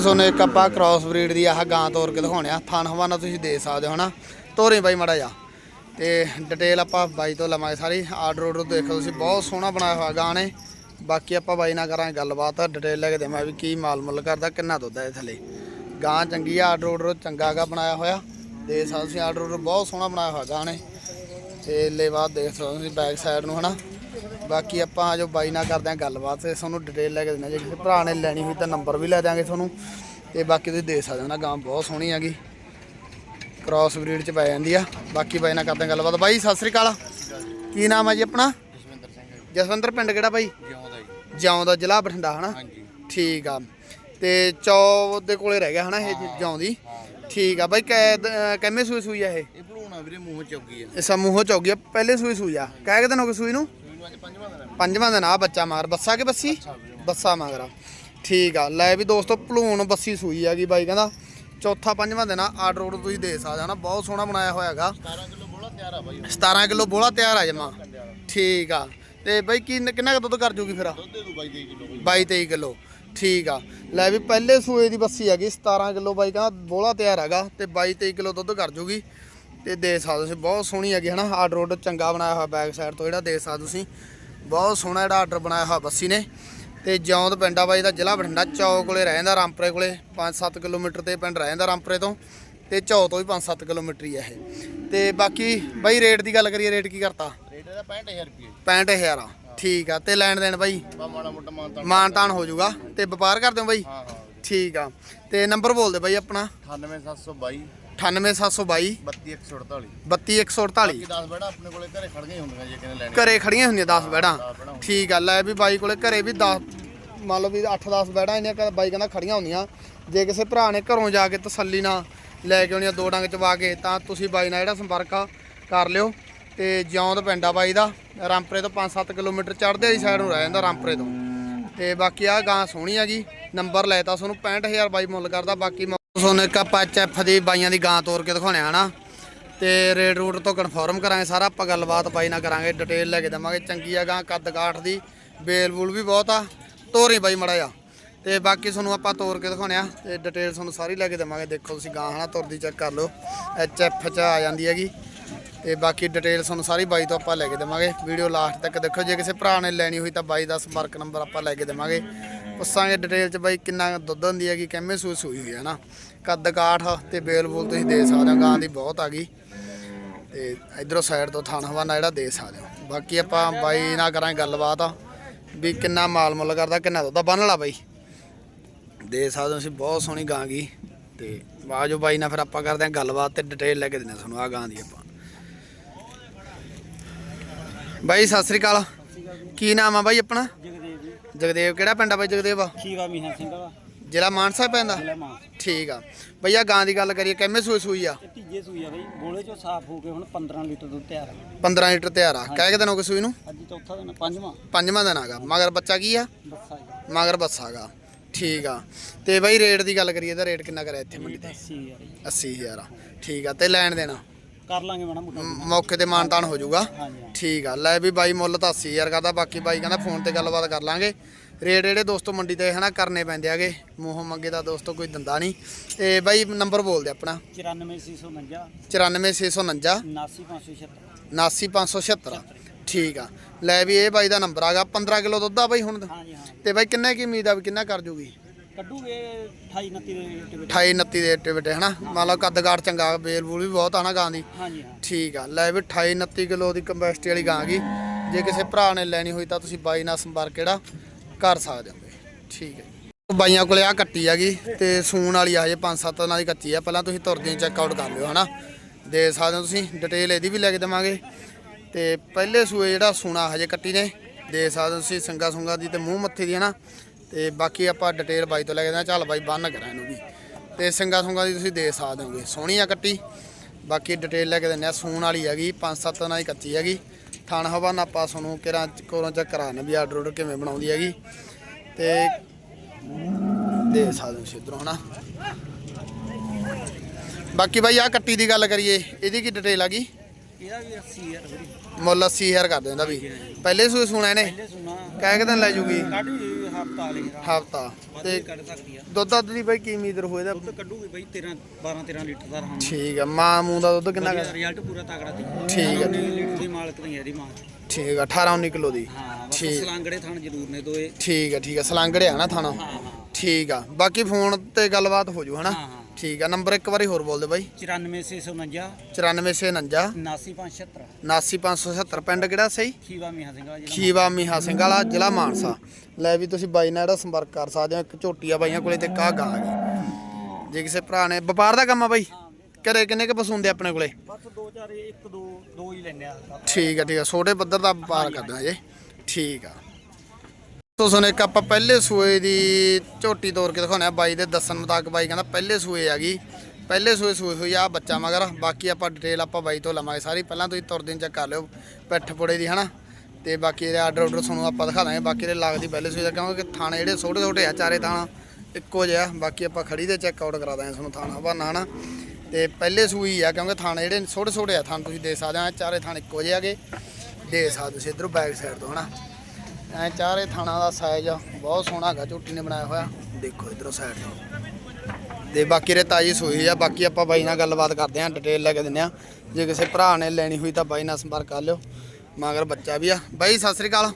ਤੁਹਾਨੂੰ ਇੱਕ ਆਪਾਂ ਕ੍ਰਾਸ ਬਰੀਡ ਦੀ ਆਹ ਗਾਂ ਤੋਰ ਕੇ ਦਿਖਾਉਣੇ ਆ। ਥਣ ਹਵਾਨਾ ਤੁਸੀਂ ਦੇ ਸਕਦੇ ਹੋ, ਹਨਾ? ਤੋਰੇ ਬਾਈ ਮੜਾ ਜਾ ਤੇ ਡਿਟੇਲ ਆਪਾਂ ਬਾਈ ਤੋਂ ਲਵਾਂਗੇ ਸਾਰੀ। ਆਰਡਰ ਆਰਡਰ ਦੇਖੋ ਤੁਸੀਂ, ਬਹੁਤ ਸੋਹਣਾ ਬਣਾਇਆ ਹੋਇਆ ਗਾਂ ਨੇ। ਬਾਕੀ ਆਪਾਂ ਬਾਈ ਨਾਲ ਕਰਾਂਗੇ ਗੱਲਬਾਤ ਡਿਟੇਲ ਲੈ ਕੇ ਦੇਵਾਂ ਵੀ ਕੀ ਮਾਲ ਮੁੱਲ ਕਰਦਾ, ਕਿੰਨਾ ਦੁੱਧ ਹੈ ਥੱਲੇ। ਗਾਂ ਚੰਗੀ ਆ, ਆਰਡਰ ਆਰਡਰ ਚੰਗਾ ਗਾ ਬਣਾਇਆ ਹੋਇਆ। ਦੇ ਸਕਦੇ ਤੁਸੀਂ, ਆਰਡਰ ਆਰਡਰ ਬਹੁਤ ਸੋਹਣਾ ਬਣਾਇਆ ਹੋਇਆ ਗਾਂ ਨੇ। ਤੇ ਲੇਵਾ ਦੇਖ ਸਕਦੇ ਹੋ ਤੁਸੀਂ ਬੈਕ ਸਾਈਡ ਨੂੰ, ਹਨਾ? ਬਾਕੀ ਆਪਾਂ ਜੋ ਬਾਈ ਨਾਲ ਕਰਦੇ ਹਾਂ ਗੱਲਬਾਤ ਤੇ ਤੁਹਾਨੂੰ ਡਿਟੇਲ ਲੈ ਕੇ ਦਿੰਦੇ। ਜੇ ਕਿਸੇ ਭਰਾ ਨੇ ਲੈਣੀ ਹੋਈ ਤਾਂ ਨੰਬਰ ਵੀ ਲੈ ਦਿਆਂਗੇ ਤੁਹਾਨੂੰ। ਤੇ ਬਾਕੀ ਤੁਸੀਂ ਦੇ ਸਕਦੇ ਹੋ ਨਾ ਗਾਂ ਬਹੁਤ ਸੋਹਣੀ ਹੈਗੀ। ਕ੍ਰਾਸ ਬਰੀਡ ਚ ਪੈ ਜਾਂਦੀ ਆ। ਬਾਕੀ ਬਾਈ ਨਾਲ ਕਰਦੇ ਹਾਂ ਗੱਲਬਾਤ। ਬਾਈ ਸਤਿ ਸ੍ਰੀ ਅਕਾਲ। ਕੀ ਨਾਮ ਹੈ ਜੀ ਆਪਣਾ? ਜਸਵਿੰਦਰ ਸਿੰਘ ਜਸਵੰਦਰ ਪਿੰਡ ਕਿਹੜਾ ਬਾਈ? ਜਿਉਂਦਾ ਜੀ। ਜਿਉਂ ਦਾ ਜ਼ਿਲ੍ਹਾ ਬਠਿੰਡਾ ਹਨਾ? ਹਾਂਜੀ। ਠੀਕ ਆ। ਤੇ ਚੌ ਦੇ ਕੋਲੇ ਰਹਿ ਗਿਆ ਹਨਾ ਇਹ ਜਿਉਂ ਦੀ? ਠੀਕ ਆ। ਬਾਈ ਕੈ ਕਿੰਨੇ ਸੂਈ ਸੂਈ ਆ ਇਹ? ਇਹ ਭਲੂਣਾ ਵੀਰੇ ਮੂੰਹ ਚੌਗੀ ਆ। ਇਹ ਸਮੂਹ ਚੌਗੀ ਆ। ਪਹਿਲੇ ਸੂਈ ਸੂਈ ਆ। ਕਹਿ ਕੇ ਦਿਨ ਹੋ ਗਏ ਸੂਈ ਨੂੰ? ਅੱਜ ਪੰਜਵਾਂ ਦਿਨ ਪੰਜਵਾਂ ਦਿਨ ਆ ਬੱਚਾ ਮਾਰ ਬੱਸਾ ਕੇ ਬੱਸੀ? ਬੱਸਾ ਮਗਰਾ ਠੀਕ ਆ ਲੈ ਵੀ ਦੋਸਤੋ ਭਲੂਣ ਬੱਸੀ ਸੂਈ ਹੈਗੀ ਬਾਈ ਕਹਿੰਦਾ ਚੌਥਾ ਪੰਜਵਾਂ ਦਿਨ ਆ ਆਰਡਰ ਆਰਡਰ ਤੁਸੀਂ ਦੇ ਸਕਦੇ ਹੋ ਨਾ ਬਹੁਤ ਸੋਹਣਾ ਬਣਾਇਆ ਹੋਇਆ ਹੈਗਾ। 17 ਕਿਲੋ ਬੋਲਾ ਤਿਆਰ ਆ ਬਾਈ 17 ਕਿਲੋ ਬੋਲਾ ਤਿਆਰ ਆ ਜਮਾ। ਠੀਕ ਆ ਤੇ ਬਾਈ ਕੀ ਕਿੰਨਾ ਕੁ ਦੁੱਧ ਕਰ ਜੂਗੀ ਫਿਰ ਦੁੱਧ ਦੇ ਦੂ ਬਾਈ 23 ਕਿਲੋ ਬਾਈ। 22 23 ਕਿਲੋ ਠੀਕ ਆ। ਲੈ ਵੀ ਪਹਿਲੇ ਸੂਏ ਦੀ ਬੱਸੀ ਹੈਗੀ 17 ਕਿਲੋ ਬਾਈ ਕਹਿੰਦਾ ਬੋਲਾ ਤਿਆਰ ਹੈਗਾ ਤੇ 22 23 ਕਿਲੋ ਦੁੱਧ ਕਰ ਜੂਗੀ। ਤੇ ਦੇ ਸਕਦੇ ਤੁਸੀਂ ਬਹੁਤ ਸੋਹਣੀ ਹੈਗੀ ਹਨਾ ਆਰਡਰ ਆਰਡਰ ਚੰਗਾ ਬਣਾਇਆ ਹੋਇਆ ਬੈਕ ਸਾਈਡ ਤੋਂ ਜਿਹੜਾ ਦੇ ਸਕਦੇ ਤੁਸੀਂ। ਬਹੁਤ ਸੋਹਣਾ ਜਿਹੜਾ ਆਰਡਰ ਬਣਾਇਆ ਹੋਇਆ ਬੱਸੀ ਨੇ। ਤੇ ਜੌਂਦ ਪਿੰਡਾ ਬਾਈ ਦਾ ਜ਼ਿਲ੍ਹਾ ਬਠਿੰਡਾ ਚੌਕ ਕੋਲੇ ਰਹਿ ਜਾਂਦਾ ਰਾਮਪੁਰੇ ਕੋਲੇ 5-7 ਕਿਲੋਮੀਟਰ ਤੇ ਪਿੰਡ ਰਹਿ ਜਾਂਦਾ ਰਾਮਪੁਰੇ ਤੋਂ ਤੇ ਚੌ ਤੋਂ ਵੀ 5-7 ਕਿਲੋਮੀਟਰ ਹੀ ਆ ਇਹ। ਤੇ ਬਾਕੀ ਬਾਈ ਰੇਟ ਦੀ ਗੱਲ ਕਰੀਏ ਰੇਟ ਕੀ ਕਰਤਾ? ਰੇਟ ਇਹਦਾ 65000 ਰੁਪਏ 65000 ਆ। ਠੀਕ ਆ ਤੇ ਲੈਣ ਦੇਣ ਬਾਈ ਮਾਨਤਾਨ ਹੋ ਜਾਊਗਾ। ਤੇ ਵਪਾਰ ਕਰਦੇ ਹੋ ਬਾਈ? ਹਾਂ ਹਾਂ। ਠੀਕ ਆ। ਤੇ ਨੰਬਰ ਬੋਲ ਦੇ ਬਾਈ ਆਪਣਾ। 98722 98722 32148 32148 ਕਿ 10 ਬੜਾ ਆਪਣੇ ਕੋਲੇ ਘਰੇ ਖੜ ਹੁੰਦੀਆਂ ਜੇ ਕਿਨੇ ਲੈਣੇ ਘਰੇ ਖੜੀਆਂ ਹੁੰਦੀਆਂ 10 ਬੈੜਾਂ। ਠੀਕ ਆ ਲੈ ਵੀ ਬਾਈ ਕੋਲੇ ਘਰੇ ਵੀ 10 ਮੰਨ ਲਓ ਵੀ 8-10 ਬੈੜਾਂ ਇਹਨੇ ਬਾਈ ਕਹਿੰਦਾ ਖੜੀਆਂ ਹੁੰਦੀਆਂ। ਜੇ ਕਿਸੇ ਭਰਾ ਨੇ ਘਰੋਂ ਜਾ ਕੇ ਤਸੱਲੀ ਨਾਲ ਲੈ ਕੇ ਆਉਣੀਆਂ ਦੋ ਡੰਗ ਚਵਾ ਕੇ ਤਾਂ ਤੁਸੀਂ ਬਾਈ ਨਾਲ ਜਿਹੜਾ ਸੰਪਰਕ ਆ ਕਰ ਲਿਓ। ਤੇ ਜਿਉਂਦ ਪਿੰਡਾ ਬਾਈ ਦਾ। ਰਾਮਪੁਰੇ ਤੋਂ 5-7 ਕਿਲੋਮੀਟਰ ਚੜ੍ਹਦੇ ਵਾਲੀ ਸਾਈਡ ਨੂੰ ਰਹਿ ਜਾਂਦਾ ਰਾਮਪੁਰੇ ਤੋਂ। ਤੇ ਬਾਕੀ ਆ ਗਾਂ ਸੋਹਣੀ ਹੈਗੀ ਨੰਬਰ ਲੈਤਾ ਤੁਹਾਨੂੰ 65000 ਬਾਈ ਮੁੱਲ ਕਰਦਾ, ਬਾਕੀ ਤੁਹਾਨੂੰ ਇੱਕ ਆਪਾਂ ਐਫ ਦੀ ਬਾਈਆਂ ਦੀ ਗਾਂ ਤੋਰ ਕੇ ਦਿਖਾਉਣੇ ਹਨਾ ਤੇ ਰੇਡ ਰੂਟ ਤੋਂ ਕਨਫਰਮ ਕਰਾਂਗੇ ਸਾਰਾ, ਆਪਾਂ ਗੱਲਬਾਤ ਬਾਈ ਨਾਲ ਕਰਾਂਗੇ ਡਿਟੇਲ ਲੈ ਕੇ ਦਵਾਂਗੇ, ਚੰਗੀ ਆ ਗਾਂ, ਕੱਦ ਕਾਠ ਦੀ, ਬੇਲ ਬੂਲ ਵੀ ਬਹੁਤ ਆ, ਤੋਰੀ ਬਾਈ ਮੜਾ ਆ ਤੇ ਬਾਕੀ ਤੁਹਾਨੂੰ ਆਪਾਂ ਤੋਰ ਕੇ ਦਿਖਾਉਣੇ ਆ, ਤੇ ਡਿਟੇਲ ਤੁਹਾਨੂੰ ਸਾਰੀ ਲੈ ਕੇ ਦੇਵਾਂਗੇ, ਦੇਖੋ ਤੁਸੀਂ ਗਾਂ ਹਨਾ, ਤੁਰਦੀ ਚੈੱਕ ਕਰ ਲਓ, ਐਚ ਐਫ ਚ ਆ ਜਾਂਦੀ ਹੈਗੀ। ਤੇ ਬਾਕੀ ਡਿਟੇਲ ਤੁਹਾਨੂੰ ਸਾਰੀ ਬਾਈ ਤੋਂ ਆਪਾਂ ਲੈ ਕੇ ਦੇਵਾਂਗੇ ਵੀਡੀਓ ਲਾਸਟ ਤੱਕ ਦੇਖੋ, ਜੇ ਕਿਸੇ ਭਰਾ ਨੇ ਲੈਣੀ ਹੋਈ ਤਾਂ ਬਾਈ ਦਾ ਸੰਪਰਕ ਨੰਬਰ ਆਪਾਂ ਲੈ ਕੇ ਦੇਵਾਂਗੇ। ਪੁੱਛਾਂਗੇ ਡਿਟੇਲ ਚ ਬਾਈ ਕਿੰਨਾ ਦੁੱਧ ਹੁੰਦੀ ਹੈਗੀ ਕਿੰਨੇ ਸੂਈ ਸੂਈ ਹੋਈ ਹੈ ਨਾ। ਕੱਦ ਕਾਠ ਤੇ ਬੇਲ ਬੂਲ ਤੁਸੀਂ ਦੇ ਸਕਦੇ ਹੋ ਗਾਂ ਦੀ ਬਹੁਤ ਆ ਗਈ। ਤੇ ਇਧਰੋਂ ਸਾਈਡ ਤੋਂ ਥਣ ਹਵਾਨਾ ਜਿਹੜਾ ਦੇ ਸਕਦੇ ਹੋ। ਬਾਕੀ ਆਪਾਂ ਬਾਈ ਨਾਲ ਕਰਾਂਗੇ ਗੱਲਬਾਤ ਆ ਵੀ ਕਿੰਨਾ ਮਾਲ ਮੁੱਲ ਕਰਦਾ ਕਿੰਨਾ ਦੁੱਧ ਆ, ਬੰਨ ਲਾ ਬਾਈ। ਦੇ ਸਕਦੇ ਹੋ ਅਸੀਂ ਬਹੁਤ ਸੋਹਣੀ ਗਾਂ ਗਈ। ਤੇ ਬਾਜੋ ਬਾਈ ਨਾਲ ਫਿਰ ਆਪਾਂ ਕਰਦੇ ਹਾਂ ਗੱਲਬਾਤ ਤੇ ਡਿਟੇਲ ਲੈ ਕੇ ਦਿੰਦੇ ਹਾਂ ਤੁਹਾਨੂੰ ਆ ਗਾਂ ਦੀ ਆਪਾਂ। ਬਾਈ ਸਤਿ ਸ੍ਰੀ ਅਕਾਲ। ਕੀ ਨਾਮ ਆ ਬਾਈ ਆਪਣਾ? ਜਗਦੇਵ ਕਿਹੜਾ ਪਿੰਡ ਆ ਬਾਈ ਜਗਦੇਵ? ਆ ਖੀਵਾ ਮੀਹਾਂ ਸਿੰਘ ਦਾ ਜ਼ਿਲ੍ਹਾ ਮਾਨਸਾ ਪੈਂਦਾ? ਜ਼ਿਲ੍ਹਾ ਠੀਕ ਆ। ਬਈਆ ਗਾਂ ਦੀ ਗੱਲ ਕਰੀਏ ਕਿੰਨੇ ਸੂਈ ਸੂਈ ਆ? ਤੀਜੇ ਸੂਈ ਆ ਬਈ। ਬੋਲੇ ਚੋਂ ਸਾਫ਼ ਹੋ ਕੇ ਹੁਣ 15 ਲੀਟਰ ਦੁੱਧ ਤਿਆਰ ਆ। 15 ਲੀਟਰ ਤਿਆਰ ਆ। ਕਹਿ ਕੇ ਦਿਨ ਹੋ ਗਏ ਸੂਈ ਨੂੰ? ਅੱਜ ਚੌਥਾ ਦਿਨ ਪੰਜਵਾਂ। ਪੰਜਵਾਂ ਦਿਨ ਆਗਾ। ਮਗਰ ਬੱਚਾ ਕੀ ਆ? ਬੱਸਾ ਜੀ ਮਗਰ ਬੱਸਾਗਾ ਠੀਕ ਆ। ਤੇ ਬਈ ਰੇਟ ਦੀ ਗੱਲ ਕਰੀਏ ਤਾਂ ਰੇਟ ਕਿੰਨਾ ਕਰਿਆ ਇੱਥੇ ਮੰਡੀ ਤੇ? 80 ਯਾਰ ਜੀ 80000 ਆ। ਠੀਕ ਆ। ਤੇ ਲੈਣ ਦੇਣਾ? ਕਰ ਲਾਂਗੇ ਮਾੜਾ ਮੋਟਾ ਮੌਕੇ ਤੇ ਮਾਨਤਾਨ ਹੋ ਜਾਊਗਾ। ਹਾਂਜੀ ਹਾਂ। ਠੀਕ ਆ ਲੈ ਵੀ ਬਾਈ ਮੁੱਲ ਤਾਂ 80000 ਕਰਦਾ ਬਾਕੀ ਬਾਈ ਕਹਿੰਦਾ ਫੋਨ ਤੇ ਗੱਲਬਾਤ ਕਰ ਲਾਂਗੇ। ਰੇਟ ਜਿਹੜੇ ਦੋਸਤੋ ਮੰਡੀ ਤੇ ਹਨਾ ਕਰਨੇ ਪੈਂਦੇ ਆਗੇ ਮੂੰਹੋਂ ਮੰਗੇ ਦਾ ਦੋਸਤੋ ਕੋਈ ਦਿੰਦਾ ਨਹੀਂ। ਤੇ ਬਾਈ ਨੰਬਰ ਬੋਲ ਦੇ ਆਪਣਾ 94649 94649 79576 79576 ਠੀਕ ਆ। ਲੈ ਵੀ ਇਹ ਬਾਈ ਦਾ ਨੰਬਰ ਆਗਾ 15 ਕਿਲੋ ਦੁੱਧ ਆ ਬਾਈ ਹੁਣ ਹਾਂਜੀ ਹਾਂ ਤੇ ਬਾਈ ਕਿੰਨੇ ਕੀ ਉਮੀਦ ਆ ਵੀ ਕਿੰਨਾ ਕਰ ਜੂਗੀ? ਕੱਢੂਗੇ 28 29 ਦੇ ਰੇਟ ਵਿੱਚ 28 29 ਦੇ ਬੇਟੇ ਹਨਾ? ਮੰਨ ਲਓ ਕੱਦਗਾੜ ਚੰਗਾ ਬੇਲ ਬੂਲ ਵੀ ਬਹੁਤ ਆ ਨਾ ਗਾਂ ਦੀ। ਹਾਂਜੀ ਹਾਂ। ਠੀਕ ਆ ਲੈ ਵੀ 28 29 ਕਿਲੋ ਦੀ ਕੰਪੈਸਟੀ ਵਾਲੀ ਗਾਂ ਗਈ ਜੇ ਕਿਸੇ ਭਰਾ ਨੇ ਲੈਣੀ ਹੋਈ ਤਾਂ ਤੁਸੀਂ ਬਾਈ ਨਾਲ ਸੰਪਰਕ ਕਿਹੜਾ ਕਰ ਸਕਦੇ ਹੋ। ਠੀਕ ਹੈ ਬਾਈਆਂ ਕੋਲੇ ਆ ਕੱਟੀ ਹੈਗੀ ਤੇ ਸੂਣ ਵਾਲੀ ਆ ਜੇ 5-7 ਦਿਨਾਂ ਦੀ ਕੱਚੀ ਆ। ਪਹਿਲਾਂ ਤੁਸੀਂ ਤੁਰਦੀ ਚੈੱਕ ਆਊਟ ਕਰ ਲਿਓ ਹਨਾ? ਦੇ ਸਕਦੇ ਹੋ ਤੁਸੀਂ ਡਿਟੇਲ ਇਹਦੀ ਵੀ ਲੈ ਕੇ ਦੇਵਾਂਗੇ। ਤੇ ਪਹਿਲੇ ਸੂਏ ਜਿਹੜਾ ਸੂਣਾ ਹਜੇ ਕੱਟੀ ਨੇ ਦੇ ਸਕਦੇ ਹੋ ਤੁਸੀਂ ਸੰਗਾ ਸੁੰਗਾ ਦੀ ਤੇ ਮੂੰਹ ਮੱਥੇ ਦੀ ਹਨਾ? ਤੇ ਬਾਕੀ ਆਪਾਂ ਡਿਟੇਲ ਬਾਈ ਤੋਂ ਲੈ ਕੇ ਦੇਣਾ ਚੱਲ ਬਾਈ ਬੰਨ ਕਰਾਂ ਇਹਨੂੰ ਵੀ। ਤੇ ਸੰਗਾ ਸੁੰਗਾ ਦੀ ਤੁਸੀਂ ਦੇ ਸਕਦੇ ਹੋਗੇ। ਸੋਹਣੀ ਆ ਕੱਟੀ। ਬਾਕੀ ਡਿਟੇਲ ਲੈ ਕੇ ਦਿੰਦੇ ਆ ਸੂਣ ਵਾਲੀ ਹੈਗੀ 5-7 ਦਿਨਾਂ ਦੀ ਕੱਚੀ ਹੈਗੀ। ਥਣ ਹਵਾਨਾ ਆਪਾਂ ਤੁਹਾਨੂੰ ਕਿਰਾਂ ਕੋਲੋਂ ਚੈੱਕ ਕਰਾਣੇ ਵੀ ਆਰਡਰ ਆਰਡਰ ਕਿਵੇਂ ਬਣਾਉਂਦੀ ਹੈਗੀ। ਤੇ ਦੇ ਸਕਦੇ ਹੋ ਸਿੱਧਰੋਂ ਹਨਾ। ਬਾਕੀ ਬਾਈ ਆ ਕੱਟੀ ਦੀ ਗੱਲ ਕਰੀਏ ਇਹਦੀ ਕੀ ਡਿਟੇਲ ਆ ਗਈ? ਇਹਦਾ ਵੀ 80 ਯਾਰ ਵੀਰੇ ਮੁੱਲ 80000 ਕਰ ਦਿੰਦਾ ਵੀ। ਪਹਿਲੇ ਸੂਏ ਸੁਣਾ ਇਹਨੇ? ਪਹਿਲੇ ਸੁਣਾ। ਕਹਿ ਕੇ ਦਿਨ ਲੈ ਜੂਗੀ। ਕੱਢ ਹਫਤਾ ਤੇ ਵੀ ਕੱਢ ਸਕਦੀ ਆ। ਦੁੱਧ ਦੱਧ ਦੀ ਬਾਈ ਕੀ ਉਮੀਦ ਰਹੂ ਇਹਦਾ ਦੁੱਧ ਕੱਢੂਗੀ ਬਈ 13 12 13 ਲੀਟਰ ਦਾ ਰਹਾਉਣਾ ਠੀਕ ਆ ਮਾਂ ਮੂੰ ਦਾ ਦੁੱਧ ਕਿੰਨਾ ਕੁ? ਰਿਜ਼ਲਟ ਪੂਰਾ ਤਗੜਾ ਦੀ ਠੀਕ ਆ। 19 ਲੀਟਰ ਦੀ ਮਾਲਕ ਨਹੀਂ ਇਹਦੀ ਮਾਂ। ਠੀਕ ਆ 18 19 ਕਿਲੋ ਦੀ। ਹਾਂ ਬਸ ਠੀਕ। ਸਲਾਂਗੜੇ ਥਣ ਜ਼ਰੂਰ ਨੇ ਦੋਏ। ਠੀਕ ਆ ਠੀਕ ਆ ਸਲਾਂਗੜਿਆ ਨਾ ਥਾਣਾ। ਠੀਕ ਆ ਬਾਕੀ ਫੋਨ ਤੇ ਗੱਲਬਾਤ ਹੋ ਜੂ ਹਨਾ। ਠੀਕ ਆ ਨੰਬਰ ਇੱਕ ਵਾਰੀ ਹੋਰ ਬੋਲ ਦੇ ਬਾਈ। 94649 9449 79576 79570 ਪਿੰਡ ਕਿਹੜਾ ਸਹੀ? ਖੀਵਾ ਮੀਆਂ ਸਿੰਘ ਵਾਲਾ ਜਿਹੜਾ ਖੀਵਾ ਮੀਹਾ ਸਿੰਘ ਵਾਲਾ ਜ਼ਿਲ੍ਹਾ ਮਾਨਸਾ। ਲੈ ਵੀ ਤੁਸੀਂ ਬਾਈ ਨਾਲ ਜਿਹੜਾ ਸੰਪਰਕ ਕਰ ਸਕਦੇ ਹੋ ਇੱਕ ਝੋਟੀ ਆ ਬਾਈਆਂ ਕੋਲੇ ਤੇ ਕਾ ਗਾਂ ਗਈ ਜੇ ਕਿਸੇ ਭਰਾ ਨੇ ਵਪਾਰ ਦਾ ਕੰਮ ਆ ਬਾਈ? ਘਰੇ ਕਿੰਨੇ ਕ ਪਸੂੰਦੇ ਆਪਣੇ ਕੋਲੇ? ਬਸ ਦੋ ਚਾਰ ਇੱਕ ਦੋ ਦੋ ਹੀ ਲੈਣੇ ਆ। ਠੀਕ ਆ ਠੀਕ ਆ ਛੋਟੇ ਪੱਧਰ ਦਾ ਵਪਾਰ ਕਰਦੇ ਜੇ ਠੀਕ ਆ। ਤੁਸੀਂ ਇੱਕ ਆਪਾਂ ਪਹਿਲੇ ਸੂਏ ਦੀ ਝੋਟੀ ਤੋੜ ਕੇ ਦਿਖਾਉਣੇ ਆ ਬਾਈ ਦੇ ਦੱਸਣ ਮੁਤਾਬਕ ਬਾਈ ਕਹਿੰਦਾ ਪਹਿਲੇ ਸੂਏ ਆ ਗਈ ਪਹਿਲੇ ਸੂਏ ਸੂਏ ਹੋਈ ਆ ਬੱਚਾ ਮਗਰ। ਬਾਕੀ ਆਪਾਂ ਡਿਟੇਲ ਆਪਾਂ ਬਾਈ ਤੋਂ ਲਵਾਂਗੇ ਸਾਰੀ। ਪਹਿਲਾਂ ਤੁਸੀਂ ਤੁਰ ਦਿਨ ਚੈੱਕ ਕਰ ਲਿਓ ਪਿੱਠ ਪੁੜੇ ਦੀ, ਹਨਾ? ਤੇ ਬਾਕੀ ਇਹਦੇ ਆਰਡਰ ਆਰਡਰ ਤੁਹਾਨੂੰ ਆਪਾਂ ਦਿਖਾ ਦਾਂਗੇ। ਬਾਕੀ ਦੇ ਲੱਗਦੀ ਪਹਿਲੇ ਸੂਏ ਦਾ ਕਿਉਂਕਿ ਥਾਣੇ ਜਿਹੜੇ ਛੋਟੇ ਛੋਟੇ ਆ, ਚਾਰੇ ਥਾਣਾ ਇੱਕੋ ਜਿਹਾ ਬਾਕੀ ਆਪਾਂ ਖੜੀ ਦੇ ਚੈੱਕ ਆਊਟ ਕਰਾ ਦਾਂਗੇ ਤੁਹਾਨੂੰ ਥਾਣਾ ਬਹਾਨਾ, ਹਨਾ? ਤੇ ਪਹਿਲੇ ਸੂਈ ਆ, ਕਿਉਂਕਿ ਥਾਣੇ ਜਿਹੜੇ ਛੋਟੇ ਛੋਟੇ ਆ ਥਾਣ ਤੁਸੀਂ ਦੇ ਸਕਦੇ ਆ ਚਾਰੇ ਥਾਣੇ ਇੱਕੋ ਜਿਹੇ ਆਗੇ ਦੇ ਸਕਦੇ ਤੁਸੀਂ ਇਧਰੋਂ ਬੈਕ ਸਾਈਡ ਤੋਂ, ਹਨਾ? ਐ ਚਾਰੇ ਥਾਣਾ ਦਾ ਸਾਈਜ਼ ਬਹੁਤ ਸੋਹਣਾ ਹੈਗਾ ਝੋਟੀ ਨੇ ਬਣਾਇਆ ਹੋਇਆ। ਦੇਖੋ ਇਧਰੋਂ ਸਾਈਡ ਤੋਂ। ਤੇ ਬਾਕੀ ਰੇ ਤਾਜੀ ਸੂਈ ਆ ਬਾਕੀ ਆਪਾਂ ਬਾਈ ਨਾਲ ਗੱਲਬਾਤ ਕਰਦੇ ਆਂ ਡਿਟੇਲ ਲੈ ਕੇ ਦਿੰਨੇ ਆ। ਜੇ ਕਿਸੇ ਭਰਾ ਨੇ ਲੈਣੀ ਹੋਈ ਤਾਂ ਬਾਈ ਨਾਲ ਸੰਪਰਕ ਕਰ ਲਿਓ ਮਗਰ ਬੱਚਾ ਵੀ ਆ। ਬਾਈ ਸਤਿ ਸ੍ਰੀ ਅਕਾਲ।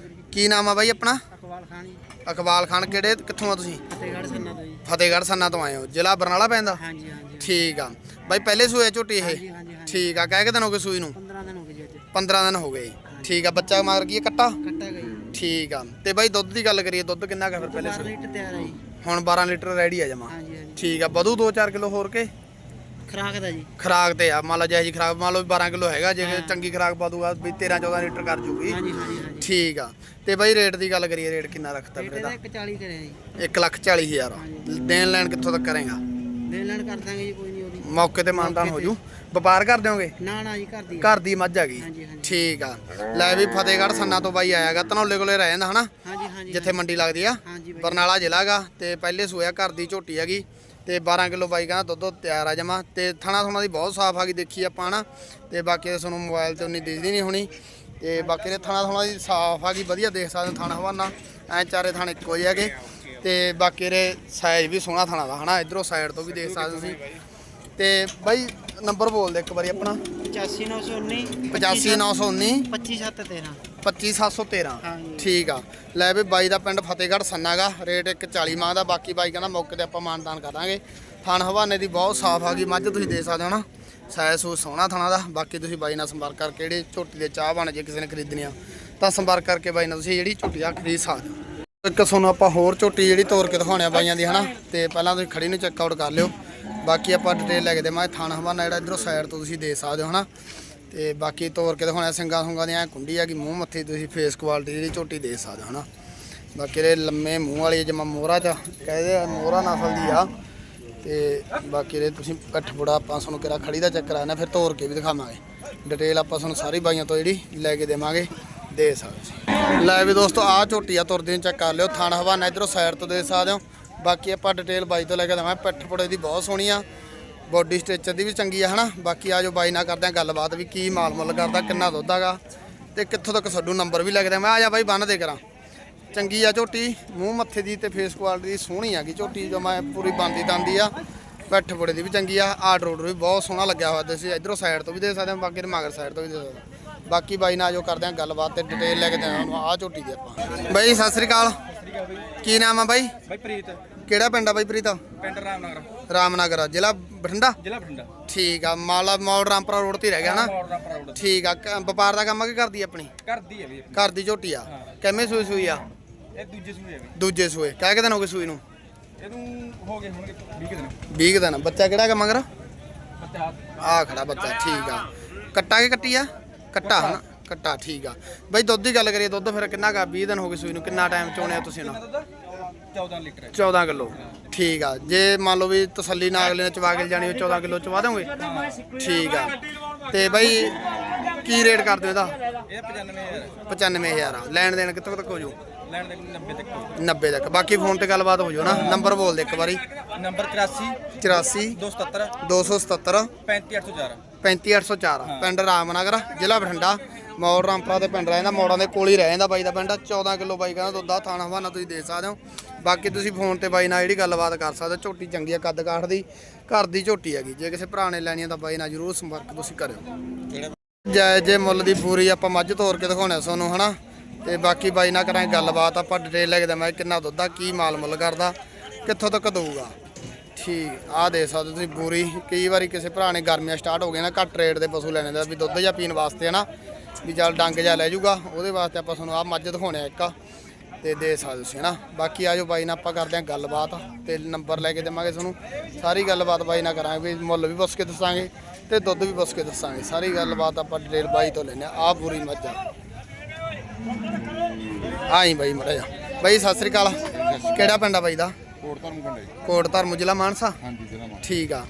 ਜੀ ਕੀ ਨਾਮ ਆ ਬਾਈ ਆਪਣਾ? ਅਕਵਾਲ ਖਾਣੀ ਅਕਬਾਲ ਖਾਨ ਕਿਹੜੇ ਕਿੱਥੋਂ ਆ ਤੁਸੀਂ? ਫਤਿਹਗੜ੍ਹ ਸੰਨਾ ਤੋਂ ਜੀ। ਫਤਿਹਗੜ੍ਹ ਸੰਨਾ ਤੋਂ ਆਏ ਹੋ। ਜ਼ਿਲ੍ਹਾ ਬਰਨਾਲਾ ਪੈਂਦਾ? ਹਾਂਜੀ ਹਾਂਜੀ। ਠੀਕ ਆ। ਬਾਈ ਪਹਿਲੇ ਸੂਏ ਝੋਟੀ ਇਹ? ਠੀਕ ਆ ਕਹਿ ਕੇ ਦਿਨ ਹੋ ਗਏ ਸੂਈ ਨੂੰ? 15 ਦਿਨ ਹੋ ਗਏ ਜੀ ਅੱਜ। 15 ਦਿਨ ਹੋ ਗਏ ਠੀਕ ਆ ਬੱਚਾ ਮਗਰ ਕੀ ਆ, ਕੱਟਾ? ਕੱਟਾ ਗਈ। ਠੀਕ ਆ। ਤੇ ਬਾਈ ਦੁੱਧ ਦੀ ਗੱਲ ਕਰੀਏ ਦੁੱਧ ਕਿੰਨਾ ਕਾ ਫਿਰ ਪਹਿਲੇ 12 ਸੂਏ ਲੀਟਰ ਤਿਆਰ ਜੀ। ਹੁਣ 12 ਲੀਟਰ ਰੈਡੀ ਆ ਜਮਾ। ਹਾਂਜੀ ਹਾਂਜੀ। ਠੀਕ ਆ ਵਧੂ 2-4 ਕਿਲੋ ਹੋਰ ਕੇ? ਖਰਾਕ ਦਾ ਜੀ। ਖਰਾਕ ਤੇ ਆ ਮੰਨ ਲਓ ਜੇ ਜੀ ਖਰਾਕ ਮੰਨ ਲਓ ਵੀ 12 ਕਿਲੋ ਹੈਗਾ ਜੇ ਚੰਗੀ ਖਰਾਕ ਪਾ ਦੂਗਾ ਵੀ 13-14 ਲੀਟਰ ਕਰ ਜੂਗੀ। ਹਾਂਜੀ ਹਾਂਜੀ ਹਾਂਜੀ। ਠੀਕ ਆ। ਤੇ ਬਾਈ ਰੇਟ ਦੀ ਗੱਲ ਕਰੀਏ ਰੇਟ ਕਿੰਨਾ ਰੱਖਤਾ ਇਹਦਾ? ਇਹਦਾ 140 ਕਰਿਆ ਜੀ। 1 ਲੱਖ 40 ਹਜ਼ਾਰ। ਦੇਣ ਲੈਣ ਕਿੱਥੋਂ ਤੱਕ ਕਰੇਗਾ? ਦੇਣ ਲੈਣ ਕਰ ਦਾਂਗੇ ਜੀ ਕੋਈ ਨਹੀਂ ਉਹਦੀ। ਮੌਕੇ ਤੇ ਮਾਨਦਾਨ ਹੋ ਜੂ। ਵਪਾਰ ਕਰ ਦਿਓਗੇ ਨਾ ਨਾ ਜੀ ਘਰ ਦੀ ਹੈ। ਘਰ ਦੀ ਮੱਝ ਆ ਗਈ। ਹਾਂਜੀ ਹਾਂਜੀ। ਠੀਕ ਆ। ਲੈ ਵੀ ਫਤਿਹਗੜ੍ਹ ਸੰਨਾ ਤੋਂ ਬਾਈ ਆਇਆਗਾ ਧਨੌਲੇ ਕੋਲੇ ਰਹਿ ਜਾਂਦਾ ਹਨਾ? ਹਾਂਜੀ ਹਾਂਜੀ ਜਿੱਥੇ ਮੰਡੀ ਲੱਗਦੀ ਆ। ਹਾਂਜੀ ਬਾਈ। ਬਰਨਾਲਾ ਜ਼ਿਲ੍ਹਾ ਗਾ ਤੇ ਪਹਿਲੇ ਸੋਇਆ ਘਰ ਦੀ ਝੋਟੀ ਹੈਗੀ ਤੇ 12 ਕਿਲੋ ਬਾਈ ਕਹਿੰਦਾ ਦੁੱਧ ਤਿਆਰ ਆ ਜਮਾ ਤੇ ਥਣਾ ਥਣਾ ਦੀ ਬਹੁਤ ਸਾਫ਼ ਆ ਗਈ ਦੇਖੀ ਆਪਾਂ ਹਨਾ। ਤੇ ਬਾਕੀ ਤੁਹਾਨੂੰ ਮੋਬਾਈਲ ਤੇ ਉਨੀ ਦਿਖਦੀ ਨਹੀਂ ਹੋਣੀ। ਤੇ ਬਾਕੀ ਦੇ ਥਣਾ ਥਣਾ ਦੀ ਸਾਫ਼ ਆ ਗਈ ਵਧੀਆ ਦੇਖ ਸਕਦੇ ਹੋ ਥਾਣਾ ਹਵਾਨਾ। ਐ ਚਾਰੇ ਥਾਣੇ ਇੱਕੋ ਜਿਹੇ ਹੈਗੇ। ਤੇ ਬਾਕੀ ਦੇ ਸਾਈਜ਼ ਵੀ ਸੋਹਣਾ ਥਾਣਾ ਦਾ ਹਨਾ ਇਧਰੋਂ ਸਾਈਡ ਤੋਂ ਵੀ ਦੇਖ ਸਕਦੇ ਹੋ ਤੁਸੀਂ। ਤੇ ਬਾਈ ਨੰਬਰ ਬੋਲ ਦੇ ਇੱਕ ਵਾਰੀ ਆਪਣਾ। 85919 85919 25713 25713 ਹਾਂਜੀ। ਠੀਕ ਆ। ਲੈ ਵੀ ਬਾਈ ਦਾ ਪਿੰਡ ਫਤਿਹਗੜ੍ਹ ਸੰਨਾਗਾ ਰੇਟ ਇੱਕ 40 ਮੰਗਦਾ ਬਾਕੀ ਬਾਈ ਕਹਿੰਦਾ ਮੌਕੇ ਤੇ ਆਪਾਂ ਮਾਨਦਾਨ ਕਰਾਂਗੇ ਥਣ ਹਵਾਨੇ ਦੀ ਬਹੁਤ ਸਾਫ਼ ਆ ਗਈ ਮੱਝ ਤੁਸੀਂ ਦੇ ਸਕਦੇ ਹੋ ਨਾ। ਸੂ ਸੋਹਣਾ ਥਣਾ ਦਾ ਬਾਕੀ ਤੁਸੀਂ ਬਾਈ ਨਾਲ ਸੰਪਰਕ ਕਰਕੇ ਜਿਹੜੇ ਝੋਟੀ ਦੇ ਚਾਹ ਬਣ ਜੇ ਕਿਸੇ ਨੇ ਖਰੀਦਣੀ ਆ ਤਾਂ ਸੰਪਰਕ ਕਰਕੇ ਬਾਈ ਨਾਲ ਤੁਸੀਂ ਜਿਹੜੀ ਝੋਟੀ ਆ ਖਰੀਦ ਸਕਦੇ ਹੋ। ਇੱਕ ਤੁਹਾਨੂੰ ਆਪਾਂ ਹੋਰ ਝੋਟੀ ਜਿਹੜੀ ਤੋਰ ਕੇ ਦਿਖਾਉਣੇ ਆ ਬਾਈਆਂ ਦੀ ਹਨਾ? ਤੇ ਪਹਿਲਾਂ ਤੁਸੀਂ ਖੜੀ ਨੂੰ ਚੈੱਕ ਆਊਟ ਕਰ ਲਿਓ। ਬਾਕੀ ਆਪਾਂ ਡਿਟੇਲ ਲੈ ਕੇ ਦੇਵਾਂਗੇ। ਥਣ ਹਵਾਨਾ ਜਿਹੜਾ ਇਧਰੋਂ ਸਾਈਡ ਤੋਂ ਤੁਸੀਂ ਦੇ ਸਕਦੇ ਹੋ, ਹਨਾ? ਤੇ ਬਾਕੀ ਤੋਰ ਕੇ ਦਿਖਾਉਣਾ ਸਿੰਗਾ ਸੁੰਗਾ ਦੀਆਂ ਐਂ ਕੁੰਡੀ ਆ ਕਿ ਮੂੰਹ ਮੱਥੇ ਤੁਸੀਂ ਫੇਸ ਕੁਆਲਿਟੀ ਜਿਹੜੀ ਝੋਟੀ ਦੇ ਸਕਦੇ ਹੋ, ਹਨਾ? ਬਾਕੀ ਇਹ ਲੰਮੇ ਮੂੰਹ ਵਾਲੀ ਜਮਾ ਮੋਹਰਾ ਚ ਕਹਿੰਦੇ ਆ ਮੋਹਰਾ ਨਸਲ ਦੀ ਆ। ਤੇ ਬਾਕੀ ਇਹ ਤੁਸੀਂ ਇਕੱਠ ਬੁੜਾ ਆਪਾਂ ਤੁਹਾਨੂੰ ਕਿਹੜਾ ਖੜੀ ਦਾ ਚੱਕਰ ਕਰਾਣਾ ਫਿਰ ਤੋਰ ਕੇ ਵੀ ਦਿਖਾਵਾਂਗੇ। ਡਿਟੇਲ ਆਪਾਂ ਤੁਹਾਨੂੰ ਸਾਰੀ ਬਾਈਆਂ ਤੋਂ ਜਿਹੜੀ ਲੈ ਕੇ ਦੇਵਾਂਗੇ ਦੇ ਸਕਦੇ ਲੈ ਵੀ ਦੋਸਤੋ, ਆਹ ਝੋਟੀ ਆ, ਤੁਰਦੇ ਨੂੰ ਚੈੱਕ ਕਰ ਲਿਓ, ਥਣ ਹਵਾਨਾ, ਇਧਰੋਂ ਸਾਈਡ ਤੋਂ ਦੇ ਸਕਦੇ ਹੋ। ਬਾਕੀ ਆਪਾਂ ਡਿਟੇਲ ਬਾਈ ਤੋਂ ਲੈ ਕੇ ਦੇਵਾਂਗੇ ਪਿੱਠ ਪੁੜੇ ਦੀ ਬਹੁਤ ਸੋਹਣੀ ਆ। ਬੋਡੀ ਸਟ੍ਰਕਚਰ ਦੀ ਵੀ ਚੰਗੀ ਆ, ਹਨਾ? ਬਾਕੀ ਆ ਜੋ ਬਾਈ ਨਾਲ ਕਰਦੇ ਆ ਗੱਲਬਾਤ ਵੀ ਕੀ ਮਾਲ ਮੁੱਲ ਕਰਦਾ, ਕਿੰਨਾ ਦੁੱਧ ਹੈਗਾ। ਤੇ ਕਿੱਥੋਂ ਤੱਕ ਛੱਡੂ ਨੰਬਰ ਵੀ ਲੱਗਦਾ ਮੈਂ ਆ ਜਾ ਬਾਈ ਬੰਨ ਦੇ ਕਰਾਂ। ਚੰਗੀ ਆ ਝੋਟੀ, ਮੂੰਹ ਮੱਥੇ ਦੀ ਤੇ ਫੇਸ ਕੁਆਲਿਟੀ ਦੀ ਸੋਹਣੀ ਆ ਗਈ ਝੋਟੀ, ਜੋ ਮੈਂ ਪੂਰੀ ਬੰਦੀ ਦੰਦੀ ਆ। ਪਿੱਠ ਪੁੜੇ ਦੀ ਵੀ ਚੰਗੀ ਆ ਆਰਡਰ ਆਰਡਰ ਵੀ ਬਹੁਤ ਸੋਹਣਾ ਲੱਗਿਆ ਹੋਇਆ ਤੁਸੀਂ ਇਧਰੋਂ ਸਾਈਡ ਤੋਂ ਵੀ ਦੇ ਸਕਦੇ ਹੋ ਬਾਕੀ ਮਗਰ ਸਾਈਡ ਤੋਂ ਵੀ ਦੇ ਸਕਦੇ ਬਾਕੀ ਬਾਈ ਨਾਲ ਜੋ ਕਰਦੇ ਆ ਗੱਲਬਾਤ ਤੇ ਡਿਟੇਲ ਲੈ ਕੇ ਦੇਣਾ ਆ ਝੋਟੀ ਦੀ ਆਪਾਂ। ਬਾਈ ਸਤਿ ਸ੍ਰੀ ਅਕਾਲ। ਕੀ ਨਾਮ ਆ ਬਾਈ? ਬਾਈ ਪ੍ਰੀਤ। ਕਿਹੜਾ ਪਿੰਡ ਆ ਬਾਈ ਪ੍ਰੀਤਾ? ਪਿੰਡ ਰਾਮਨਗਰ। ਰਾਮਨਗਰ ਜ਼ਿਲ੍ਹਾ ਬਠਿੰਡਾ? ਜ਼ਿਲ੍ਹਾ ਬਠਿੰਡਾ। ਠੀਕ ਆ ਮਾਲਾ ਮੌੜ ਰਾਮਪੁਰਾ ਰੋਡ ਤੇ ਰਹਿ ਗਿਆ ਨਾ? ਠੀਕ ਆ ਵਪਾਰ ਦਾ ਕੰਮ ਆ ਕਿ ਕਰਦੀ ਆਪਣੀ? ਕਰਦੀ ਹੈ ਵੀ ਘਰ ਦੀ ਝੋਟੀ ਆ। ਕਿਵੇਂ ਸੂਈ ਸੂਈ ਆ? ਇਹ ਦੂਜੇ ਸੂਏ ਵੀ। ਦੂਜੇ ਸੂਏ। ਕਹਿ ਕੇ ਦਿਨ ਹੋ ਗਏ ਸੂਈ ਨੂੰ? ਇਹਨੂੰ ਹੋ ਗਏ ਹੋਣਗੇ 20 ਦਿਨ। 20 ਕੁ ਦਿਨ। ਬੱਚਾ ਕਿਹੜਾ ਹੈਗਾ ਮਗਰ ਬੱਚਾ ਆ ਖੜਾ ਬੱਚਾ ਠੀਕ ਆ। ਕੱਟਾ ਕੇ ਕੱਟੀ ਆ? ਕੱਟਾ ਹਨਾ? ਕੱਟਾ ਠੀਕ ਆ। ਬਈ ਦੁੱਧ ਦੀ ਗੱਲ ਕਰੀਏ ਦੁੱਧ ਫਿਰ ਕਿੰਨਾ ਕਾ 20 ਦਿਨ ਹੋ ਗਏ ਸੂਈ ਨੂੰ। ਕਿੰਨਾ ਟਾਈਮ ਚੋਣਿਆ ਤੁਸੀਂ ਨਾ 14 ਲੀਟਰ ਹੈ। 14 ਕਿਲੋ। ਠੀਕ ਆ। ਜੇ ਮੰਨ ਲਓ ਵੀ ਤਸੱਲੀ ਨਾਲ ਅਗਲੇ ਨੇ ਚਵਾ ਕੇ ਜਾਣੀ ਉਹ 14 ਕਿਲੋ ਚਵਾ ਦੋਗੇ ਠੀਕ ਆ। ਤੇ ਬਈ ਕੀ ਰੇਟ ਕਰਦੇ ਹੋ ਇਹਦਾ? ਇਹ 95000 95000 ਆ। ਲੈਣ ਦੇਣ ਕਿੱਥੋਂ ਤੱਕ ਹੋ ਜੂ? ਲੈਣ ਦੇ 90 ਤੱਕ 90 ਤੱਕ। ਬਾਕੀ ਫੋਨ ਤੇ ਗੱਲਬਾਤ ਹੋ ਜਾਓ ਨਾ ਨੰਬਰ ਬੋਲ ਦੇ ਇੱਕ ਵਾਰੀ। ਨੰਬਰ 83 84 277 277 35804 35804 ਪਿੰਡ ਰਾਮਨਗਰ ਜ਼ਿਲ੍ਹਾ ਬਠਿੰਡਾ। ਮੌੜ ਰਾਮਪੁਰਾ ਦੇ ਪਿੰਡ ਰਹਿੰਦਾ ਮੌੜਾਂ ਦੇ ਕੋਲ ਹੀ ਰਹਿ ਜਾਂਦਾ ਬਾਈ ਦਾ ਪਿੰਡ। 14 ਕਿਲੋ ਬਾਈ ਕਹਿੰਦਾ ਦੁੱਧ ਆ ਥਾਣਾ ਹਵਾਨਾ ਤੁਸੀਂ ਦੇ ਸਕਦੇ ਹੋ। ਬਾਕੀ ਤੁਸੀਂ ਫੋਨ ਤੇ ਬਾਈ ਨਾਲ ਜਿਹੜੀ ਗੱਲਬਾਤ ਕਰ ਸਕਦੇ ਹੋ ਝੋਟੀ ਚੰਗੀ ਆ ਕੱਦ ਕਾਠ ਦੀ ਘਰ ਦੀ ਝੋਟੀ ਹੈਗੀ। ਜੇ ਕਿਸੇ ਭਰਾ ਨੇ ਲੈਣੀ ਆ ਤਾਂ ਬਾਈ ਨਾਲ ਜਰੂਰ ਸੰਪਰਕ ਤੁਸੀਂ ਕਰਿਓ। ਜੈ ਜੇ ਮੁੱਲ ਦੀ ਪੂਰੀ ਆਪਾਂ ਮੱਝ ਤੋਰ ਕੇ ਦਿਖਾਉਣਾ ਤੁਹਾਨੂੰ ਹਨਾ? ਤੇ ਬਾਕੀ ਬਾਈ ਨਾਲ ਕਰਾਂਗੇ ਗੱਲਬਾਤ ਆਪਾਂ ਡਿਟੇਲ ਲੈ ਕੇ ਦਵਾਂਗੇ ਕਿੰਨਾ ਦੁੱਧ ਆ ਕੀ ਮਾਲ ਮੁੱਲ ਕਰਦਾ ਕਿੱਥੋਂ ਤੱਕ ਦਊਗਾ। ਠੀਕ ਆ ਦੇ ਸਕਦੇ ਤੁਸੀਂ ਪੂਰੀ ਕਈ ਵਾਰੀ ਕਿਸੇ ਭਰਾ ਨੇ ਗਰਮੀਆਂ ਸਟਾਰਟ ਹੋ ਗਏ ਨਾ ਘੱਟ ਰੇਟ ਦੇ ਪਸ਼ੂ ਲੈਣੇ ਦਾ, ਵੀ ਦੁੱਧ ਜਾਂ ਪੀਣ ਵਾਸਤੇ ਹਨਾ, ਵੀ ਚੱਲ ਡੰਗ ਜਾਂ ਲੈ ਜਾਊਗਾ, ਉਹਦੇ ਵਾਸਤੇ ਆਪਾਂ ਤੁਹਾਨੂੰ ਆ ਮੱਝ ਦਿਖਾਉਣੇ ਆ ਇੱਕ ਤੇ ਦੇ ਸਕਦੇ ਤੁਸੀਂ ਹਨਾ। ਬਾਕੀ ਆਜੋ ਬਾਈ ਨਾਲ ਆਪਾਂ ਕਰਦੇ ਹਾਂ ਗੱਲਬਾਤ, ਤੇ ਨੰਬਰ ਲੈ ਕੇ ਦੇਵਾਂਗੇ ਤੁਹਾਨੂੰ। ਸਾਰੀ ਗੱਲਬਾਤ ਬਾਈ ਨਾਲ ਕਰਾਂਗੇ, ਵੀ ਮੁੱਲ ਵੀ ਪੁੱਛ ਕੇ ਦੱਸਾਂਗੇ, ਤੇ ਦੁੱਧ ਵੀ ਪੁੱਛ ਕੇ ਦੱਸਾਂਗੇ। ਸਾਰੀ ਗੱਲਬਾਤ ਆਪਾਂ ਡਿਟੇਲ ਬਾਈ ਤੋਂ ਲੈਣੇ ਆ ਆਹ ਪੂਰੀ ਮੱਝ ਆਈ ਬਾਈ, ਮੜਾ ਜਾ ਬਾਈ, ਸਤਿ ਸ੍ਰੀ ਅਕਾਲ। ਕਿਹੜਾ ਪਿੰਡ ਆ ਬਾਈ ਦਾ? ਕੋਟ ਧਰਮ ਕੋਟ ਧਰਮ ਜ਼ਿਲ੍ਹਾ ਮਾਨਸਾ? ਹਾਂਜੀ ਜਿਹੜਾ ਮਾ ਠੀਕ ਆ।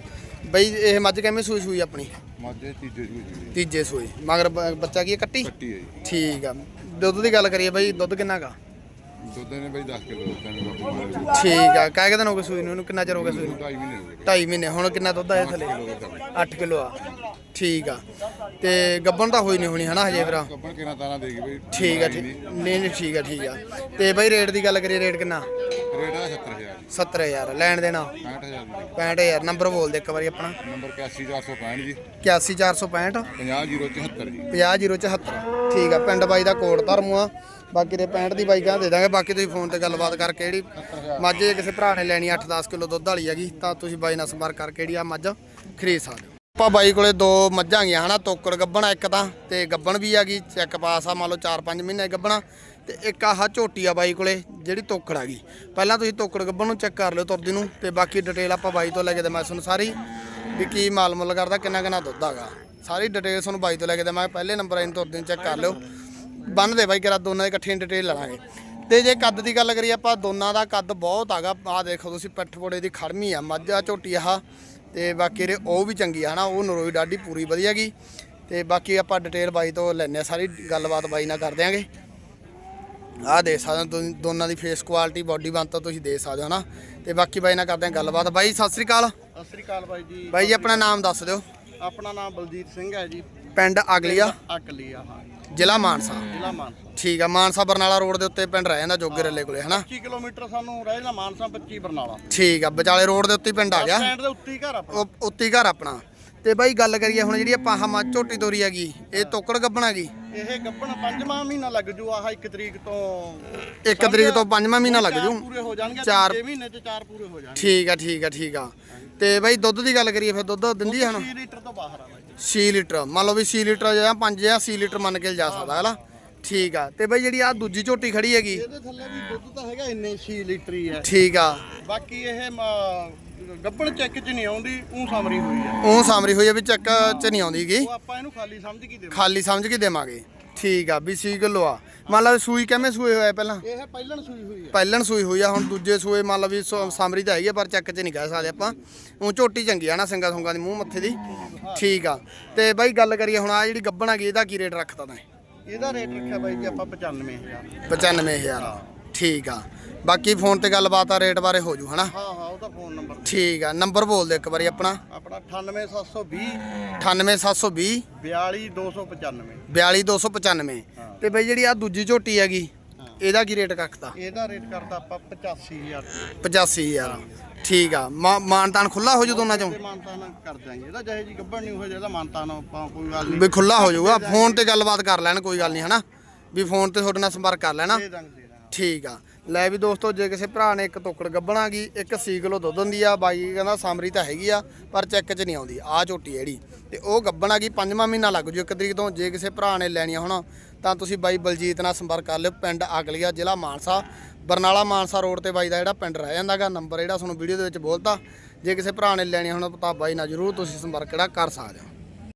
ਬਈ ਇਹ ਮੱਝ ਕਿਵੇਂ ਸੂਈ ਸੂਈ ਆਪਣੀ? ਮਾਝੇ ਤੀਜੇ ਜੀ ਤੀਜੇ ਸੂਈ। ਮਗਰ ਬ- ਬੱਚਾ ਕੀ ਹੈ? ਕੱਟੀ? ਕੱਟੀ ਹੈ ਜੀ। ਠੀਕ ਆ। ਦੁੱਧ ਦੀ ਗੱਲ ਕਰੀਏ ਬਈ ਦੁੱਧ ਕਿੰਨਾ ਕਾ ਦੁੱਧ ਨੇ ਬਈ 10 ਕਿਲੋ ਤੈਨੂੰ ਬਾਪੂ ਮਾਰੇ ਠੀਕ ਆ। ਕਾਹ ਦਿਨ ਹੋ ਗਏ ਸੂਈ ਨੂੰ। ਇਹਨੂੰ ਕਿੰਨਾ ਚਿਰ ਹੋ ਗਿਆ ਸੂਈ ਨੂੰ? 2.5 ਮਹੀਨੇ ਹੋ ਗਏ। 2.5 ਮਹੀਨੇ। ਹੁਣ ਕਿੰਨਾ ਦੁੱਧ ਆਇਆ ਥੱਲੇ? 8 ਕਿਲੋ ਆ। ਠੀਕ ਆ। ਤੇ ਗੱਬਣ ਤਾਂ ਹੋਈ ਨਹੀਂ ਹੋਣੀ ਹਨਾ ਹਜੇ ਵੀਰਾ ਕੱਪਣ ਕਿਹਨਾਂ ਤਾਰਾਂ ਦੇ ਗਈ ਬਈ? ਠੀਕ ਆ ਠੀਕ। ਨਹੀਂ ਨਹੀਂ ਠੀਕ ਆ ਠੀਕ ਆ। ਤੇ ਬਈ ਰੇਟ ਦੀ ਗੱਲ ਕਰੀਏ ਰੇਟ ਕਿੰਨਾ? ਰੇਟ ਆ 70000 70000 ਲੈਣ ਦੇਣਾ? 65000 ਦੀ 65000 ਨੰਬਰ ਬੋਲ ਦੇ ਇੱਕ ਵਾਰੀ ਆਪਣਾ। ਨੰਬਰ 81465 ਜੀ। 81465 50074 ਜੀ। 50074 ਠੀਕ ਆ ਪਿੰਡ ਬਾਈ ਦਾ ਕੋਟ ਧਰਮੂ ਆ। ਬਾਕੀ ਦੇ 65 ਦੀ ਬਾਈਕਾਂ ਦੇ ਦਾਂਗੇ। ਬਾਕੀ ਤੁਸੀਂ ਫੋਨ ਤੇ ਗੱਲਬਾਤ ਕਰਕੇ ਜਿਹੜੀ ਮੱਝ ਕਿਸੇ ਭਰਾ ਨੇ ਲੈਣੀ 8-10 ਕਿਲੋ ਦੁੱਧ ਵਾਲੀ ਹੈਗੀ ਤਾਂ ਤੁਸੀਂ ਬਾਈ ਨਾਲ ਸੰਪਰਕ ਕਰਕੇ ਜਿਹੜੀ ਆ ਮੱਝ ਖਰੀਦ ਸਕਦੇ ਆਪਾਂ ਬਾਈ ਕੋਲੇ ਦੋ ਮੱਝਾਂ ਗਈਆਂ ਹਨਾ, ਤੋਕੜ ਗੱਬਣਾ ਇੱਕ ਤਾਂ, ਤੇ ਗੱਬਣ ਵੀ ਆ ਹੈਗੀ ਚੈੱਕ ਪਾਸ ਆ ਮੰਨ ਲਓ 4-5 ਮਹੀਨੇ ਗੱਬਣਾ, ਤੇ ਇੱਕ ਆਹ ਝੋਟੀ ਆ ਬਾਈ ਕੋਲੇ ਜਿਹੜੀ ਤੋਕੜ ਹੈਗੀ ਪਹਿਲਾਂ ਤੁਸੀਂ ਤੋਕੜ ਗੱਬਣ ਨੂੰ ਚੈੱਕ ਕਰ ਲਿਓ ਤੁਰਦੀ ਨੂੰ, ਤੇ ਬਾਕੀ ਡਿਟੇਲ ਆਪਾਂ ਬਾਈ ਤੋਂ ਲੈ ਕੇ ਦੇਵਾਂ ਤੁਹਾਨੂੰ ਸਾਰੀ, ਵੀ ਕੀ ਮਾਲ ਮੁੱਲ ਕਰਦਾ, ਕਿੰਨਾ ਕਿੰਨਾ ਦੁੱਧ ਹੈਗਾ। ਸਾਰੀ ਡਿਟੇਲ ਤੁਹਾਨੂੰ ਬਾਈ ਤੋਂ ਲੈ ਕੇ ਦੇਵਾਂ ਪਹਿਲੇ ਨੰਬਰ ਆਇਨ ਤੁਰਦੀ ਨੂੰ ਚੈੱਕ ਕਰ ਲਿਓ। ਬੰਨ ਦੇ ਬਾਈ, ਕਰਾ ਦੋਨਾਂ ਦੀ ਇਕੱਠੀ ਡਿਟੇਲ ਲਵਾਂਗੇ। ਤੇ ਜੇ ਕੱਦ ਦੀ ਗੱਲ ਕਰੀਏ ਆਪਾਂ, ਦੋਨਾਂ ਦਾ ਕੱਦ ਬਹੁਤ ਹੈਗਾ। ਆਹ ਦੇਖੋ ਤੁਸੀਂ ਪੱਠਪੋੜੇ ਦੀ ਖੜਮੀ ਆ, ਮੱਝਾ ਝੋਟੀ ਆਹ। ਤੇ ਬਾਕੀ ਰੇ ਉਹ ਵੀ ਚੰਗੀ ਆ ਹਨਾ ਉਹ ਨਰੋਈ ਡਾਡੀ ਪੂਰੀ ਵਧੀਆ ਗੀ। ਤੇ ਬਾਕੀ ਆਪਾਂ ਡਿਟੇਲ ਬਾਈ ਤੋਂ ਲੈਣੇ ਆ ਸਾਰੀ ਗੱਲਬਾਤ ਬਾਈ ਨਾਲ ਕਰ ਦਿਆਂਗੇ। ਆਹ ਦੇ ਸਕਦੇ ਹੋ ਦੋਨਾਂ ਦੀ ਫੇਸ ਕੁਆਲਿਟੀ ਬਾਡੀ ਬੰਤ ਤੁਸੀਂ ਦੇ ਸਕਦੇ ਹੋ ਨਾ ਤੇ ਬਾਕੀ ਬਾਈ ਨਾਲ ਕਰਦੇ ਆ ਗੱਲਬਾਤ। ਬਾਈ ਸਤਿ ਸ੍ਰੀ ਅਕਾਲ। ਸਤਿ ਸ੍ਰੀ ਅਕਾਲ ਬਾਈ ਜੀ। ਬਾਈ ਜੀ ਆਪਣਾ ਨਾਮ ਦੱਸ ਦਿਓ। ਆਪਣਾ ਨਾਮ ਬਲਜੀਤ ਸਿੰਘ ਹੈ ਜੀ। ਪਿੰਡ ਅਗਲੀਆ। ਅਕਲੀ ਆ ਹਾਂ। ਜ਼ਿਲ੍ਹਾ ਮਾਨਸਾ। ਜ਼ਿਲ੍ਹਾ ਮਾਨਸਾ। ਠੀਕ ਆ ਮਾਨਸਾ ਬਰਨਾਲਾ ਰੋਡ ਦੇ ਉੱਤੇ ਪਿੰਡ ਰਹਿ ਜਾਂਦਾ ਜੋਗੇ ਰੱਲੇ ਕੋਲੇ ਹਨਾ? 25 ਕਿਲੋਮੀਟਰ ਸਾਨੂੰ ਰਹਿ ਜਾਂਦਾ ਮਾਨਸਾ 25 ਬਰਨਾਲਾ। ਠੀਕ ਆ ਵਿਚਾਲੇ ਰੋਡ ਦੇ ਉੱਤੇ ਹੀ ਪਿੰਡ ਆ ਗਿਆ। ਸਟੈਂਡ ਦੇ ਉੱਤੇ ਹੀ ਘਰ ਆਪਣਾ। ਉੱਤੇ ਹੀ ਘਰ ਆਪਣਾ। ਤੇ ਬਾਈ ਗੱਲ ਕਰੀਏ ਹੁਣ ਜਿਹੜੀ ਆਪਾਂ ਆਹ ਮੱਝ ਝੋਟੀ ਤੋਰੀ ਹੈਗੀ ਇਹ ਤੋਕੜ ਗੱਬਣਾ ਗਈ ਇਹ ਗੱਬਣ ਪੰਜਵਾਂ ਮਹੀਨਾ ਲੱਗ ਜੂ ਆਹ 1 ਤਰੀਕ ਤੋਂ ਇੱਕ ਤਰੀਕ ਤੋਂ ਪੰਜਵਾਂ ਮਹੀਨਾ ਲੱਗ ਜੂ। ਪੂਰੇ ਹੋ ਜਾਣਗੇ ਚਾਰ- ਤੀਜੇ ਮਹੀਨੇ ਚ ਚਾਰ ਪੂਰੇ ਹੋ ਜਾਣਗੇ। ਠੀਕ ਆ ਠੀਕ ਆ ਠੀਕ ਆ। ਤੇ ਬਾਈ ਦੁੱਧ ਦੀ ਗੱਲ ਕਰੀਏ ਫਿਰ ਦੁੱਧ ਦਿੰਦੀ ਆ ਹੁਣ? 6 ਲੀਟਰ ਤੋਂ ਬਾਹਰ ਆ 6 ਲੀਟਰ ਮੰਨ ਲਓ ਵੀ 6 ਲੀਟਰ ਜਾਂ 5 ਜਾਂ 6 ਲੀਟਰ ਮੰਨ ਕੇ ਜਾ ਸਕਦਾ ਹੈਲਾ ਠੀਕ ਆ ਤੇ ਬਾਈ ਜਿਹੜੀ ਆ ਦੂਜੀ ਝੋਟੀ ਖੜੀ ਹੈਗੀ। ਇਹਦੇ ਥੱਲੇ ਵੀ ਦੁੱਧ ਤਾਂ ਹੈਗਾ ਇੰਨੇ 6 ਲੀਟਰ ਹੀ ਹੈ ਠੀਕ ਆ। ਬਾਕੀ ਇਹ ਗੱਬਣ ਚੈੱਕ ਚ ਨਹੀਂ ਆਉਂਦੀ ਉਹ ਸਾਮਰੀ ਹੋਈ ਹੈ ਉਹ ਸਾਮਰੀ ਹੋਈ ਆ ਵੀ ਚੱਕ ਚ ਨਹੀਂ ਆਉਂਦੀਗੀ ਉਹ ਆਪਾਂ ਇਹਨੂੰ ਖਾਲੀ ਸਮਝ ਕੇ ਦੇਵਾਂ ਖਾਲੀ ਸਮਝ ਕੇ ਦੇਵਾਂਗੇ। ਠੀਕ ਆ ਵੀ 6 ਕਿਲੋ ਆ। ਮੰਨ ਵੀ ਸੂਈ ਕਿਵੇਂ ਸੂਏ ਹੋਇਆ ਪਹਿਲਾਂ? ਇਹ ਪਹਿਲਣ ਸੂਈ ਹੋਈ ਹੈ ਪਹਿਲਣ ਸੂਈ ਹੋਈ ਆ ਹੁਣ ਦੂਜੇ ਸੂਏ ਮੰਨ ਲਓ ਵੀ ਸੋ- ਸਾਮਰੀ ਤਾਂ ਹੈਗੀ ਆ ਪਰ ਚੱਕ 'ਚ ਨਹੀਂ ਕਹਿ ਸਕਦੇ ਆਪਾਂ। ਉਹ ਝੋਟੀ ਚੰਗੀ ਆ ਨਾ ਸਿੰਗਾ ਸੁੰਗਾ ਦੀ ਮੂੰਹ ਮੱਥੇ ਦੀ। ਠੀਕ ਆ। ਤੇ ਬਾਈ ਗੱਲ ਕਰੀਏ ਹੁਣ ਆ ਜਿਹੜੀ ਗੱਬਣ ਹੈਗੀ ਇਹਦਾ ਕੀ ਰੇਟ ਰੱਖਤਾ ਤੈਂ? ਇਹਦਾ ਰੇਟ ਰੱਖਿਆ ਬਾਈ ਜੀ ਆਪਾਂ 95000 95000 ਠੀਕ ਆ। ਬਾਕੀ ਫੋਨ ਤੇ ਗੱਲਬਾਤ ਆ ਰੇਟ ਬਾਰੇ ਹੋ ਜੂ ਹਨਾ? ਹਾਂ ਉਹਦਾ ਫੋਨ ਨੰਬਰ ਠੀਕ ਆ ਨੰਬਰ ਬੋਲ ਦੇ ਇੱਕ ਵਾਰੀ ਆਪਣਾ। ਆਪਣਾ 98720 98720 42295 42295 ਤੇ ਬਾਈ ਜਿਹੜੀ ਆ ਦੂਜੀ ਝੋਟੀ ਹੈਗੀ ਇਹਦਾ ਕੀ ਰੇਟ ਰੱਖਤਾ ਇਹਦਾ ਰੇਟ ਕਰਦਾ ਆਪਾਂ 85000 85000 ਠੀਕ ਆ ਮਾਨਤਾਨ ਖੁੱਲਾ ਹੋ ਜੂ ਦੋਨਾਂ ਚੋਂ? ਮਾਨਤਾਨ ਕਰ ਦਾਂਗੇ ਇਹਦਾ ਜਿਹੇ ਜੀ ਗੱਬੜ ਨਹੀਂ ਹੋਏ ਜਿਹਦਾ ਮਾਨਤਾਨ ਆਪਾਂ ਕੋਈ ਗੱਲ ਨਹੀਂ। ਵੀ ਖੁੱਲਾ ਹੋ ਜਾਊਗਾ। ਫੋਨ ਤੇ ਗੱਲਬਾਤ ਕਰ ਲੈਣ ਕੋਈ ਗੱਲ ਨਹੀਂ ਹਨਾ? ਵੀ ਫੋਨ ਤੇ ਤੁਹਾਡੇ ਨਾਲ ਸੰਪਰਕ ਕਰ ਲੈਣਾ। ਠੀਕ ਆ। ਲੈ ਵੀ ਦੋਸਤੋ, ਜੇ ਕਿਸੇ ਭਰਾ ਨੇ ਇੱਕ ਟੋਕੜ ਗੱਬਣਾ ਗਈ ਇੱਕ ਸੀ ਕਿਲੋ ਦੁੱਧ ਹੁੰਦੀ ਆ, ਬਾਈ ਕਹਿੰਦਾ ਸਾਮਰੀ ਤਾਂ ਹੈਗੀ ਆ, ਪਰ ਚੈੱਕ 'ਚ ਨਹੀਂ ਆਉਂਦੀ। ਆ ਝੋਟੀ ਜਿਹੜੀ। ਤੇ ਉਹ ਗੱਬਣਾ ਗਈ ਪੰਜਵਾਂ ਮਹੀਨਾ ਲੱਗ ਜੂ ਇੱਕ ਤਰੀਕ ਤੋਂ। ਜੇ ਕਿਸੇ ਭਰਾ ਨੇ ਲੈਣੀਆਂ ਹੁਣ, ਤਾਂ ਤੁਸੀਂ ਬਾਈ ਬਲਜੀਤ ਨਾਲ ਸੰਪਰਕ ਕਰ ਲਿਓ, ਪਿੰਡ ਅਗਲੀਆ ਜ਼ਿਲ੍ਹਾ ਮਾਨਸਾ। ਬਰਨਾਲਾ ਮਾਨਸਾ ਰੋਡ ਤੇ ਬਾਈ ਦਾ ਜਿਹੜਾ ਪਿੰਡ ਰਹਿ ਜਾਂਦਾਗਾ, ਨੰਬਰ ਜਿਹੜਾ ਤੁਹਾਨੂੰ ਵੀਡੀਓ ਦੇ ਵਿੱਚ ਬੋਲਤਾ। ਜੇ ਕਿਸੇ ਭਰਾ ਨੇ ਲੈਣੀਆਂ ਹੁਣ, ਤਾਂ ਬਾਈ ਨਾਲ ਜਰੂਰ ਤੁਸੀਂ ਸੰਪਰਕ ਜਿਹੜਾ ਕਰ ਸਕਦੇ ਹੋ।